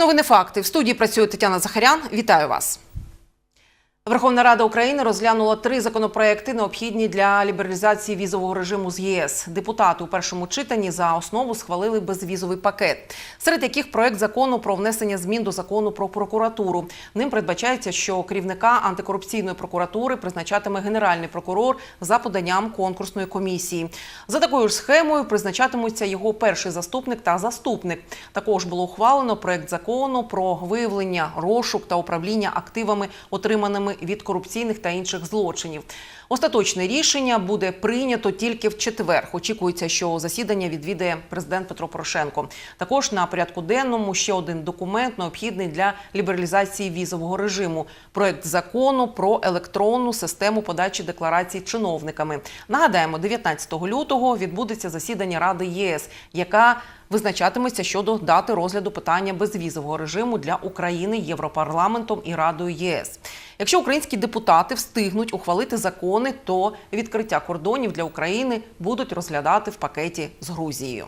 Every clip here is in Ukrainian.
новини факти. В студії працює Тетяна Захарян. Вітаю вас. Верховна Рада України розглянула три законопроекти, необхідні для лібералізації візового режиму з ЄС. Депутати у першому читанні за основу схвалили безвізовий пакет, серед яких проект закону про внесення змін до закону про прокуратуру. Ним передбачається, що керівника антикорупційної прокуратури призначатиме генеральний прокурор за поданням конкурсної комісії. За такою ж схемою призначатимуться його перший заступник та заступник. Також було ухвалено проект закону про виявлення, розшук та управління активами, отриманими від корупційних та інших злочинів. Остаточне рішення буде прийнято тільки в четвер. Очікується, що засідання відвідає президент Петро Порошенко. Також на порядку денному ще один документ необхідний для лібералізації візового режиму. Проект закону про електронну систему подачі декларацій чиновниками. Нагадаємо, 19 лютого відбудеться засідання Ради ЄС, яка визначатиметься щодо дати розгляду питання безвізового режиму для України Європарламентом і Радою ЄС. Якщо українські депутати встигнуть ухвалити закони, то відкриття кордонів для України будуть розглядати в пакеті з Грузією.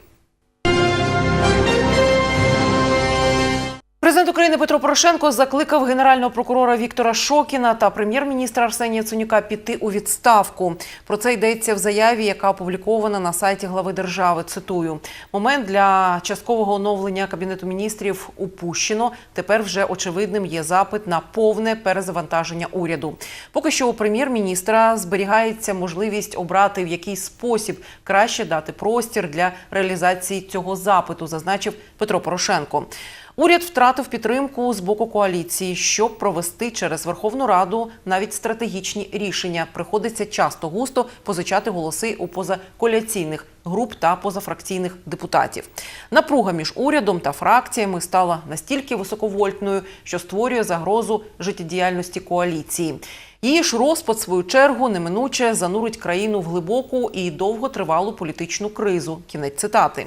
Президент України Петро Порошенко закликав генерального прокурора Віктора Шокіна та прем'єр-міністра Арсенія Цонюка піти у відставку. Про це йдеться в заяві, яка опублікована на сайті глави держави. Цитую: момент для часткового оновлення кабінету міністрів упущено. Тепер вже очевидним є запит на повне перезавантаження уряду. Поки що у прем'єр-міністра зберігається можливість обрати в якийсь спосіб краще дати простір для реалізації цього запиту, зазначив Петро Порошенко. Уряд втратив підтримку з боку коаліції, щоб провести через Верховну Раду навіть стратегічні рішення. Приходиться часто густо позичати голоси у позакоаліційних груп та позафракційних депутатів. Напруга між урядом та фракціями стала настільки високовольтною, що створює загрозу життєдіяльності коаліції. Її ж розпад, свою чергу, неминуче занурить країну в глибоку і довготривалу політичну кризу. Кінець цитати.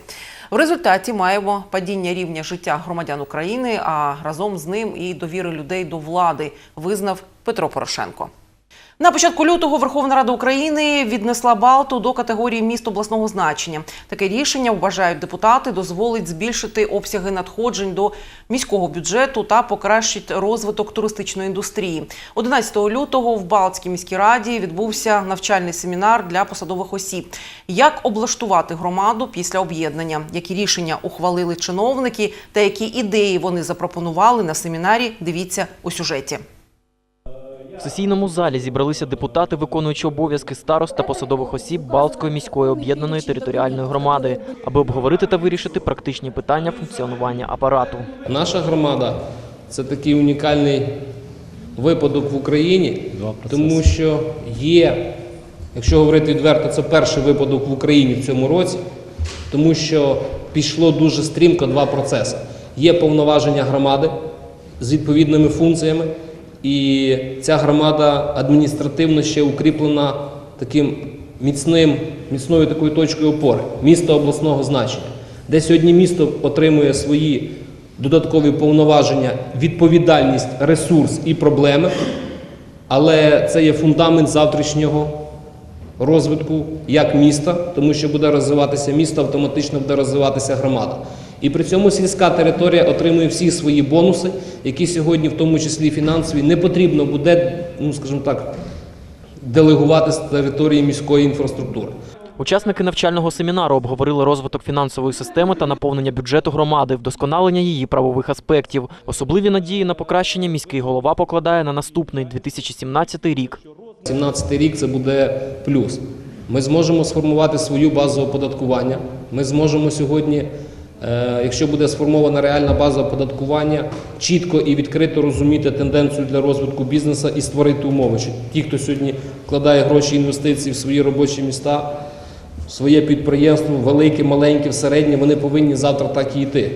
В результаті маємо падіння рівня життя громадян України, а разом з ним і довіри людей до влади, визнав Петро Порошенко. На початку лютого Верховна Рада України віднесла Балту до категорії міст обласного значення. Таке рішення вважають депутати, дозволить збільшити обсяги надходжень до міського бюджету та покращить розвиток туристичної індустрії. 11 лютого в Балтській міській раді відбувся навчальний семінар для посадових осіб. Як облаштувати громаду після об'єднання, які рішення ухвалили чиновники та які ідеї вони запропонували на семінарі. Дивіться у сюжеті. В сесійному залі зібралися депутати, виконуючи обов'язки старост та посадових осіб Балтської міської об'єднаної територіальної громади, аби обговорити та вирішити практичні питання функціонування апарату. Наша громада це такий унікальний випадок в Україні, тому що є, якщо говорити відверто, це перший випадок в Україні в цьому році, тому що пішло дуже стрімко два процеси. Є повноваження громади з відповідними функціями, і ця громада адміністративно ще укріплена таким міцним, міцною такою точкою опори, місто обласного значення, де сьогодні місто отримує свої додаткові повноваження, відповідальність, ресурс і проблеми, але це є фундамент завтрашнього розвитку як міста, тому що буде розвиватися місто, автоматично буде розвиватися громада. І при цьому сільська територія отримує всі свої бонуси, які сьогодні, в тому числі фінансові, не потрібно буде, ну скажімо так, делегувати з території міської інфраструктури. Учасники навчального семінару обговорили розвиток фінансової системи та наповнення бюджету громади, вдосконалення її правових аспектів. Особливі надії на покращення міський голова покладає на наступний 2017 рік. 2017 рік це буде плюс. Ми зможемо сформувати свою базу оподаткування. Ми зможемо сьогодні, якщо буде сформована реальна база оподаткування, чітко і відкрито розуміти тенденцію для розвитку бізнесу і створити умови. Що ті, хто сьогодні вкладає гроші інвестиції в свої робочі міста, в своє підприємство, велике, маленьке, середнє, вони повинні завтра так і йти.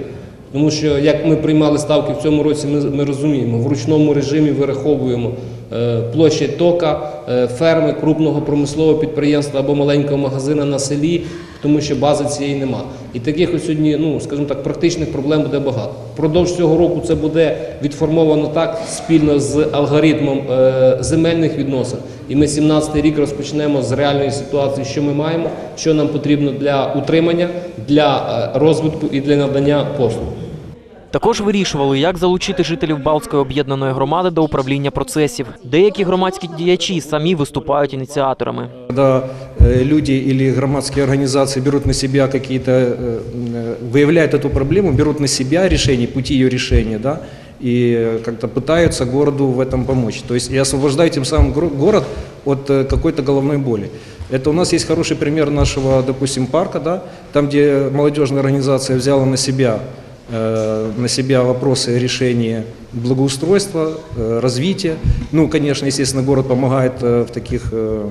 Тому що як ми приймали ставки в цьому році, ми, ми розуміємо, в ручному режимі вираховуємо е, площі тока, е, ферми, крупного промислового підприємства або маленького магазина на селі, тому що бази цієї нема. І таких ось сьогодні, ну скажімо так, практичних проблем буде багато. Продовж цього року це буде відформовано так спільно з алгоритмом е, земельних відносин. І ми 17-й рік розпочнемо з реальної ситуації, що ми маємо, що нам потрібно для утримання, для е, розвитку і для надання послуг. Також вирішували, як залучити жителів Балтської об'єднаної громади до управління процесів. Деякі громадські діячі самі виступають ініціаторами. Когда э, люди или громадские организации берут на себя какие-то, э, э, выявляют эту проблему, берут на себя решение, пути ее решения, да, и э, как-то пытаются городу в этом помочь. То есть и освобождают тем самым гро- город от э, какой-то головной боли. Это у нас есть хороший пример нашего, допустим, парка, да, там, где молодежная организация взяла на себя э, на себя вопросы решения благоустройства, э, развития. Ну, конечно, естественно, город помогает э, в таких, э,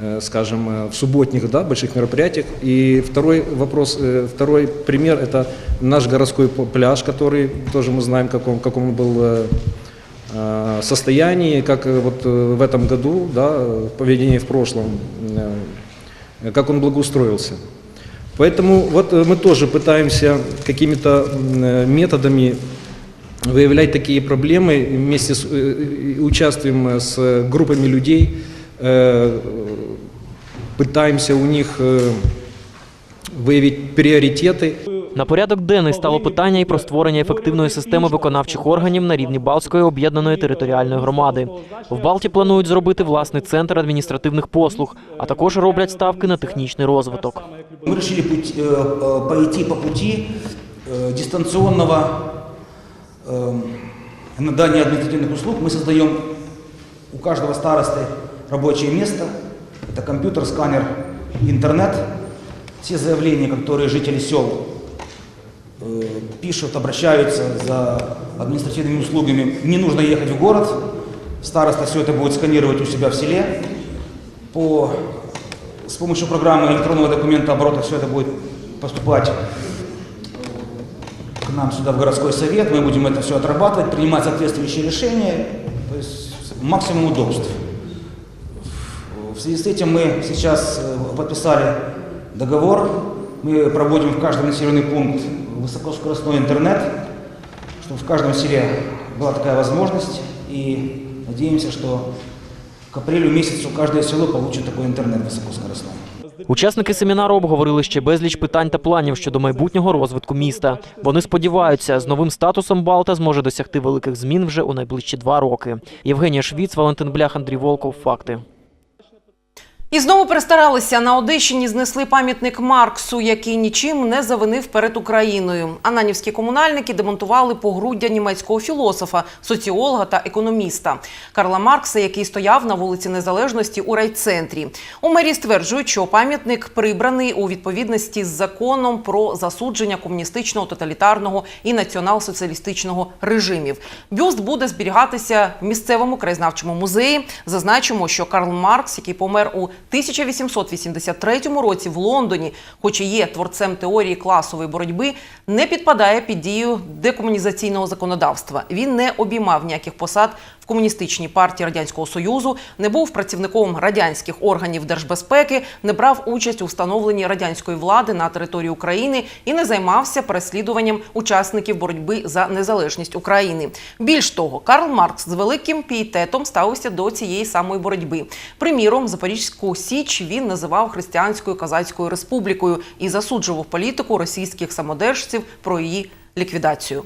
э, скажем, э, в субботних, да, больших мероприятиях. И второй вопрос, э, второй пример – это наш городской пляж, который тоже мы знаем, в каком, в каком он был э, э, состоянии, как э, вот э, в этом году, да, в поведении в прошлом, э, как он благоустроился. Поэтому вот э, мы тоже пытаемся какими-то м, э, методами выявлять такие проблемы, вместе с, э, э, участвуем э, с группами людей, э, пытаемся у них э, выявить приоритеты. На порядок денний стало питання і про створення ефективної системи виконавчих органів на рівні Балтської об'єднаної територіальної громади. В Балті планують зробити власний центр адміністративних послуг, а також роблять ставки на технічний розвиток. Мы решили путь- э, э, пойти по пути э, дистанционного э, надания административных услуг. Мы создаем у каждого старосты рабочее место. Это компьютер, сканер, интернет. Все заявления, которые жители сел э, пишут, обращаются за административными услугами, не нужно ехать в город. Староста все это будет сканировать у себя в селе. По с помощью программы электронного документа оборота все это будет поступать к нам сюда в городской совет. Мы будем это все отрабатывать, принимать соответствующие решения. То есть максимум удобств. В связи с этим мы сейчас э, подписали договор. Мы проводим в каждом населенный пункт высокоскоростной интернет, чтобы в каждом селе была такая возможность. И надеемся, что к апрелю месяцу каждое село получит такой интернет высокоскоростной. Учасники семінару обговорили ще безліч питань та планів щодо майбутнього розвитку міста. Вони сподіваються, з новим статусом Балта зможе досягти великих змін вже у найближчі два роки. Євгенія Швіц, Валентин Блях, Андрій Волков. Факти. І знову перестаралися. На Одещині знесли пам'ятник Марксу, який нічим не завинив перед Україною. Ананівські комунальники демонтували погруддя німецького філософа, соціолога та економіста Карла Маркса, який стояв на вулиці Незалежності у райцентрі. У мерії стверджують, що пам'ятник прибраний у відповідності з законом про засудження комуністичного, тоталітарного і націонал-соціалістичного режимів. Бюст буде зберігатися в місцевому краєзнавчому музеї. Зазначимо, що Карл Маркс, який помер у 1883 році в Лондоні, хоч і є творцем теорії класової боротьби, не підпадає під дію декомунізаційного законодавства. Він не обіймав ніяких посад в комуністичній партії радянського союзу, не був працівником радянських органів держбезпеки, не брав участь у встановленні радянської влади на території України і не займався переслідуванням учасників боротьби за незалежність України. Більш того, Карл Маркс з великим пієтетом ставився до цієї самої боротьби. Приміром, Запорізьку Січ він називав християнською казацькою республікою і засуджував політику російських самодержців про її ліквідацію.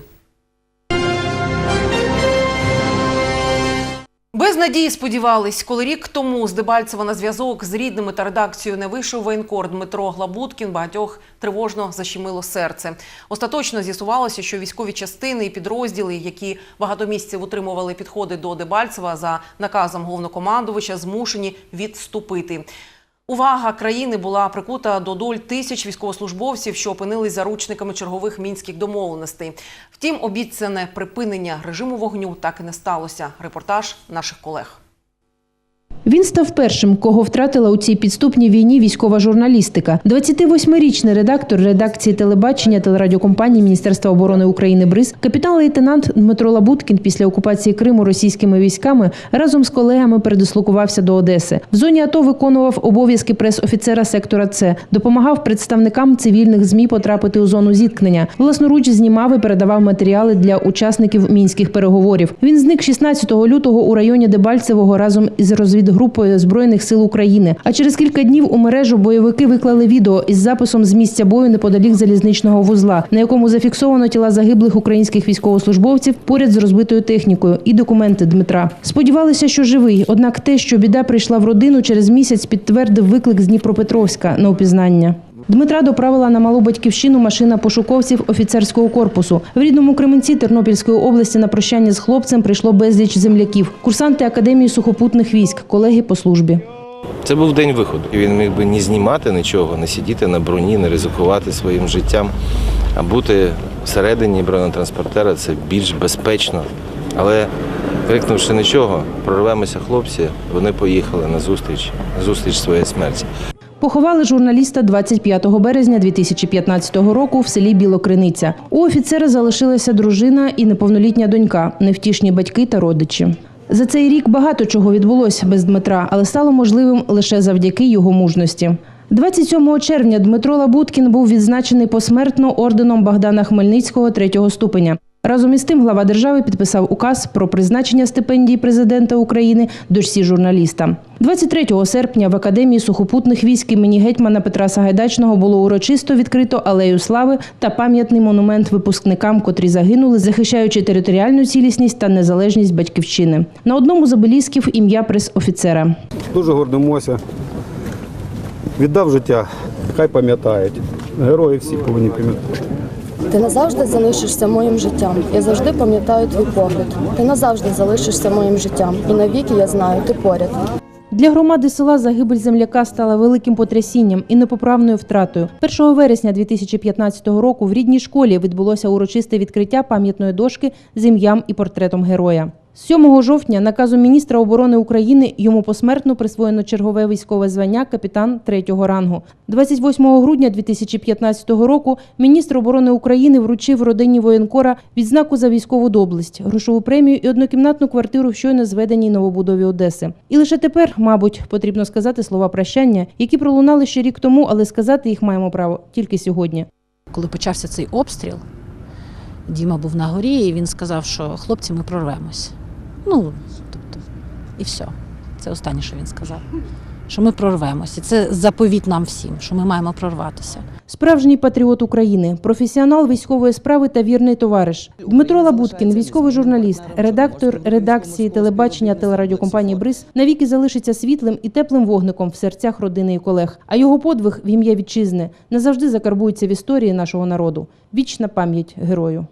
Без надії сподівались, коли рік тому з Дебальцева на зв'язок з рідними та редакцією не вийшов воєнкор Дмитро Глабуткін, багатьох тривожно защемило серце. Остаточно з'ясувалося, що військові частини і підрозділи, які багато місяців утримували підходи до Дебальцева за наказом головнокомандувача, змушені відступити. Увага країни була прикута до доль тисяч військовослужбовців, що опинились заручниками чергових мінських домовленостей. Втім, обіцяне припинення режиму вогню так і не сталося. Репортаж наших колег. Він став першим, кого втратила у цій підступній війні військова журналістика. 28-річний редактор редакції телебачення телерадіокомпанії Міністерства оборони України БРИЗ, капітан-лейтенант Дмитро Лабуткін після окупації Криму російськими військами разом з колегами передислокувався до Одеси. В зоні АТО виконував обов'язки прес-офіцера сектора С, допомагав представникам цивільних змі потрапити у зону зіткнення. Власноруч знімав і передавав матеріали для учасників мінських переговорів. Він зник 16 лютого у районі Дебальцевого разом із розвідгрупою групою збройних сил України. А через кілька днів у мережу бойовики виклали відео із записом з місця бою неподалік залізничного вузла, на якому зафіксовано тіла загиблих українських військовослужбовців поряд з розбитою технікою і документи Дмитра. Сподівалися, що живий. Однак те, що біда прийшла в родину, через місяць підтвердив виклик з Дніпропетровська на опізнання. Дмитра доправила на малу батьківщину машина пошуковців офіцерського корпусу. В рідному Кременці Тернопільської області на прощання з хлопцем прийшло безліч земляків, курсанти Академії сухопутних військ, колеги по службі. Це був день виходу. Він міг би не знімати нічого, не сидіти на броні, не ризикувати своїм життям, а бути всередині бронетранспортера це більш безпечно. Але крикнувши нічого, прорвемося хлопці, вони поїхали на зустріч, зустріч своєї смерті. Поховали журналіста 25 березня 2015 року в селі Білокриниця. У офіцера залишилася дружина і неповнолітня донька, невтішні батьки та родичі. За цей рік багато чого відбулося без Дмитра, але стало можливим лише завдяки його мужності. 27 червня Дмитро Лабуткін був відзначений посмертно орденом Богдана Хмельницького третього ступеня. Разом із тим глава держави підписав указ про призначення стипендії президента України дочці журналіста. 23 серпня в Академії сухопутних військ імені гетьмана Петра Сагайдачного було урочисто відкрито алею слави та пам'ятний монумент випускникам, котрі загинули, захищаючи територіальну цілісність та незалежність батьківщини. На одному з обелісків ім'я прес-офіцера. Дуже гордимося. Віддав життя, хай пам'ятають. Герої всі повинні пам'ятати. Ти назавжди залишишся моїм життям. Я завжди пам'ятаю твій погляд. Ти назавжди залишишся моїм життям. І навіки я знаю, ти поряд. Для громади села загибель земляка стала великим потрясінням і непоправною втратою. 1 вересня 2015 року в рідній школі відбулося урочисте відкриття пам'ятної дошки з ім'ям і портретом героя. 7 жовтня наказом міністра оборони України йому посмертно присвоєно чергове військове звання капітан третього рангу. 28 грудня 2015 року міністр оборони України вручив родині воєнкора відзнаку за військову доблесть, грошову премію і однокімнатну квартиру в щойно зведеній новобудові Одеси. І лише тепер, мабуть, потрібно сказати слова прощання, які пролунали ще рік тому, але сказати їх маємо право тільки сьогодні. Коли почався цей обстріл, Діма був на горі, і він сказав, що хлопці, ми прорвемось. Ну, тобто, і все. Це останнє, що він сказав. Що ми прорвемося. Це заповіт нам всім, що ми маємо прорватися. Справжній патріот України, професіонал військової справи та вірний товариш. Дмитро Лабуткін, військовий журналіст, редактор редакції телебачення телерадіокомпанії Бриз, навіки залишиться світлим і теплим вогником в серцях родини і колег. А його подвиг в ім'я вітчизни назавжди закарбується в історії нашого народу. Вічна пам'ять герою.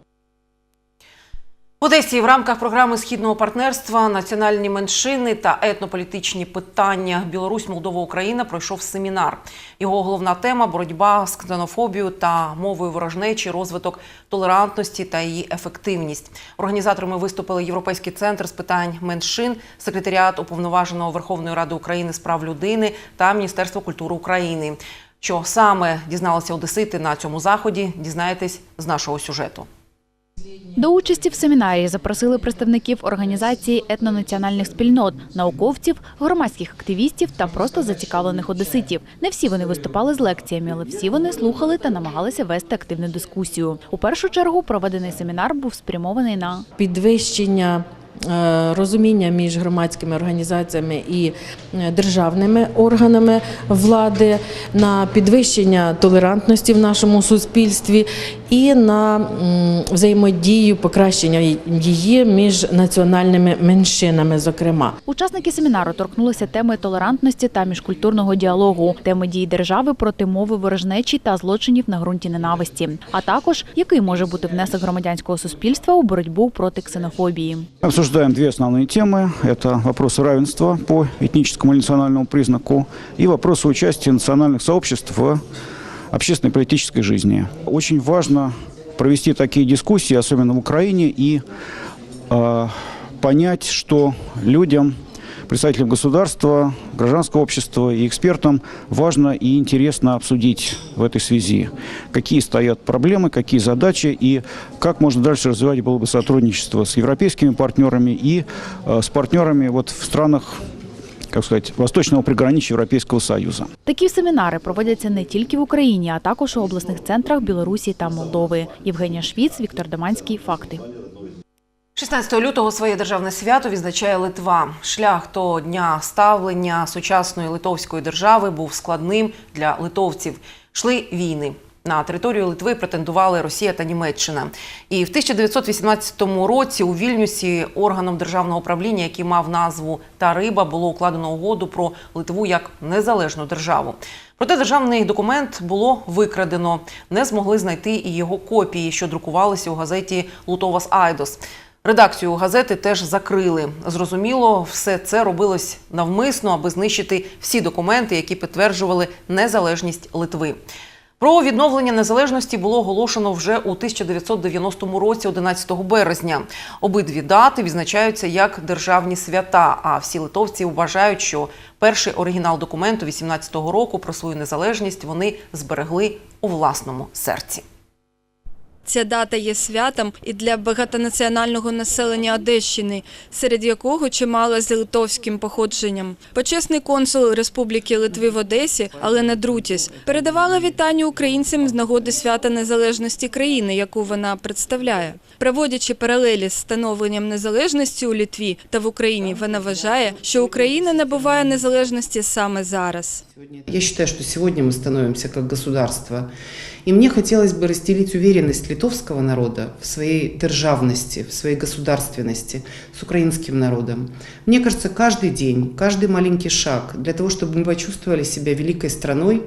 В Одесі в рамках програми східного партнерства національні меншини та етнополітичні питання Білорусь, Молдова, Україна пройшов семінар. Його головна тема боротьба з ксенофобією та мовою ворожнечі, розвиток толерантності та її ефективність. Організаторами виступили Європейський центр з питань меншин, секретаріат уповноваженого Верховної Ради України з прав людини та Міністерство культури України. Що саме дізналися одесити на цьому заході? Дізнаєтесь з нашого сюжету. До участі в семінарі запросили представників організації етнонаціональних спільнот, науковців, громадських активістів та просто зацікавлених одеситів. Не всі вони виступали з лекціями, але всі вони слухали та намагалися вести активну дискусію. У першу чергу проведений семінар був спрямований на підвищення е, розуміння між громадськими організаціями і е, державними органами влади, на підвищення толерантності в нашому суспільстві і на м, взаємодію, покращення її між національними меншинами, зокрема. Учасники семінару торкнулися теми толерантності та міжкультурного діалогу, теми дій держави проти мови ворожнечі та злочинів на ґрунті ненависті, а також який може бути внесок громадянського суспільства у боротьбу проти ксенофобії. Обсуждаем две основные темы. Это вопросы равенства по этническому или национальному признаку и вопросы участия национальных сообществ в общественной политической жизни. Очень важно провести такие дискуссии, особенно в Украине, и э, понять, что людям, представителям государства, гражданского общества и экспертам важно и интересно обсудить в этой связи, какие стоят проблемы, какие задачи и как можно дальше развивать было бы сотрудничество с европейскими партнерами и э, с партнерами вот в странах как сказать, восточного приграничья Европейского Союза. Такі семінари проводяться не тільки в Україні, а також у обласних центрах Білорусі та Молдови. Євгенія Швіц, Віктор Доманський. Факти. 16 лютого своє державне свято відзначає Литва. Шлях до дня ставлення сучасної литовської держави був складним для литовців. Йшли війни. На територію Литви претендували Росія та Німеччина. І в 1918 році у Вільнюсі органом державного управління, який мав назву Тариба, було укладено угоду про Литву як незалежну державу. Проте державний документ було викрадено. Не змогли знайти і його копії, що друкувалися у газеті Лутовас Айдос. Редакцію газети теж закрили. Зрозуміло, все це робилось навмисно, аби знищити всі документи, які підтверджували незалежність Литви. Про відновлення незалежності було оголошено вже у 1990 році, 11 березня. Обидві дати відзначаються як державні свята. А всі литовці вважають, що перший оригінал документу 18-го року про свою незалежність вони зберегли у власному серці. Ця дата є святом і для багатонаціонального населення Одещини, серед якого чимало з литовським походженням. Почесний консул Республіки Литви в Одесі, Алена Друтіс, передавала вітання українцям з нагоди свята незалежності країни, яку вона представляє. Проводячи паралелі з становленням незалежності у Литві та в Україні, вона вважає, що Україна набуває незалежності саме зараз. Я считаю, что сегодня мы становимся как государство. И мне хотелось бы разделить уверенность литовского народа в своей державности, в своей государственности с украинским народом. Мне кажется, каждый день, каждый маленький шаг для того, чтобы мы почувствовали себя великой страной,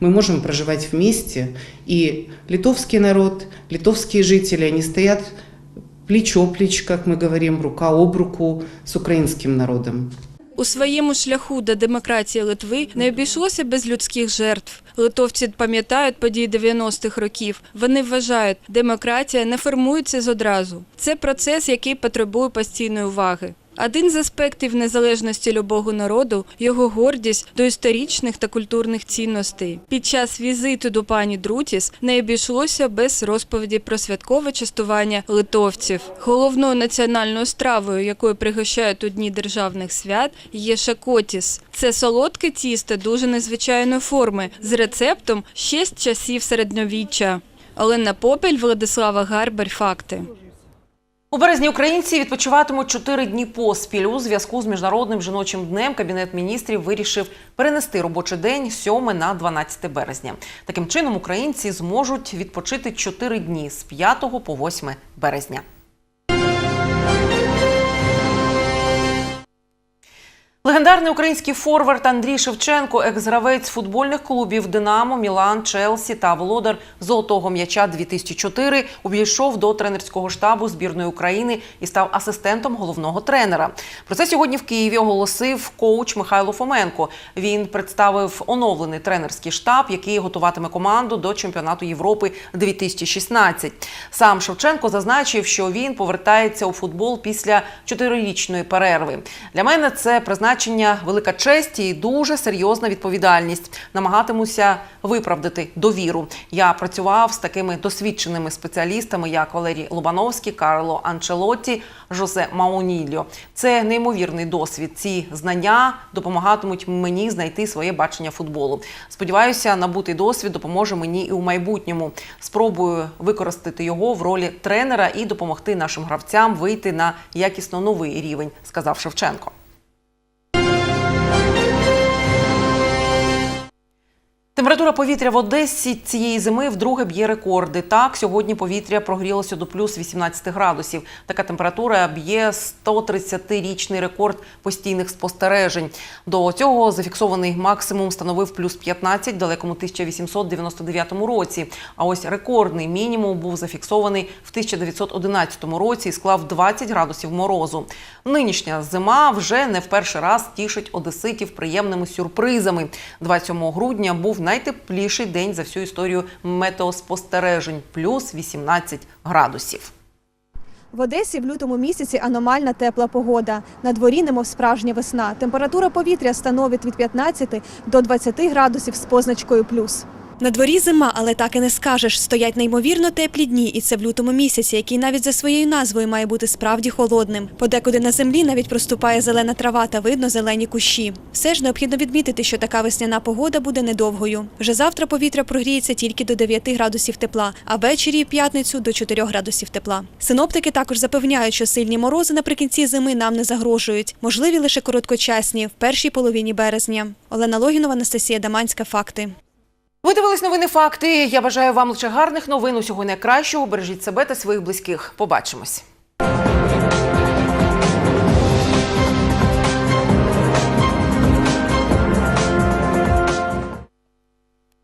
мы можем проживать вместе. И литовский народ, литовские жители, они стоят плечо-плеч, как мы говорим, рука об руку с украинским народом. У своєму шляху до демократії Литви не обійшлося без людських жертв. Литовці пам'ятають події 90-х років. Вони вважають, демократія не формується з одразу. Це процес, який потребує постійної уваги. Один з аспектів незалежності любого народу його гордість до історичних та культурних цінностей. Під час візиту до пані Друтіс не обійшлося без розповіді про святкове частування литовців. Головною національною стравою, якою пригощають у дні державних свят, є шакотіс. Це солодке тісто дуже незвичайної форми з рецептом ще з часів середньовіччя. Олена Попель, Владислава Гарбар. Факти. У березні українці відпочиватимуть чотири дні поспіль. У зв'язку з міжнародним жіночим днем кабінет міністрів вирішив перенести робочий день з 7 на 12 березня. Таким чином українці зможуть відпочити чотири дні з 5 по 8 березня. Легендарний український форвард Андрій Шевченко, екс-гравець футбольних клубів Динамо, Мілан, Челсі та володар золотого м'яча 2004 увійшов до тренерського штабу збірної України і став асистентом головного тренера. Про це сьогодні в Києві оголосив коуч Михайло Фоменко. Він представив оновлений тренерський штаб, який готуватиме команду до чемпіонату Європи 2016. Сам Шевченко зазначив, що він повертається у футбол після чотирирічної перерви. Для мене це призначення велика честь і дуже серйозна відповідальність. Намагатимуся виправдати довіру. Я працював з такими досвідченими спеціалістами, як Валерій Лобановський, Карло Анчелотті, Жосе Маунільо. Це неймовірний досвід. Ці знання допомагатимуть мені знайти своє бачення футболу. Сподіваюся, набутий досвід допоможе мені і у майбутньому. Спробую використати його в ролі тренера і допомогти нашим гравцям вийти на якісно новий рівень, сказав Шевченко. Температура повітря в Одесі цієї зими вдруге б'є рекорди. Так, сьогодні повітря прогрілося до плюс 18 градусів. Така температура б'є 130-річний рекорд постійних спостережень. До цього зафіксований максимум становив плюс 15 в далекому 1899 році. А ось рекордний мінімум був зафіксований в 1911 році і склав 20 градусів морозу. Нинішня зима вже не в перший раз тішить одеситів приємними сюрпризами. 27 грудня був найтепліший день за всю історію метеоспостережень – плюс 18 градусів. В Одесі в лютому місяці аномальна тепла погода. На дворі немов справжня весна. Температура повітря становить від 15 до 20 градусів з позначкою плюс. На дворі зима, але так і не скажеш. Стоять неймовірно теплі дні, і це в лютому місяці, який навіть за своєю назвою має бути справді холодним. Подекуди на землі навіть проступає зелена трава та видно зелені кущі. Все ж необхідно відмітити, що така весняна погода буде недовгою. Вже завтра повітря прогріється тільки до 9 градусів тепла, а ввечері в п'ятницю до 4 градусів тепла. Синоптики також запевняють, що сильні морози наприкінці зими нам не загрожують. Можливі лише короткочасні в першій половині березня. Олена Логінова, Анастасія Даманська. Факти. Видивились новини факти. Я бажаю вам лише гарних новин. Усього найкращого. Бережіть себе та своїх близьких. Побачимось.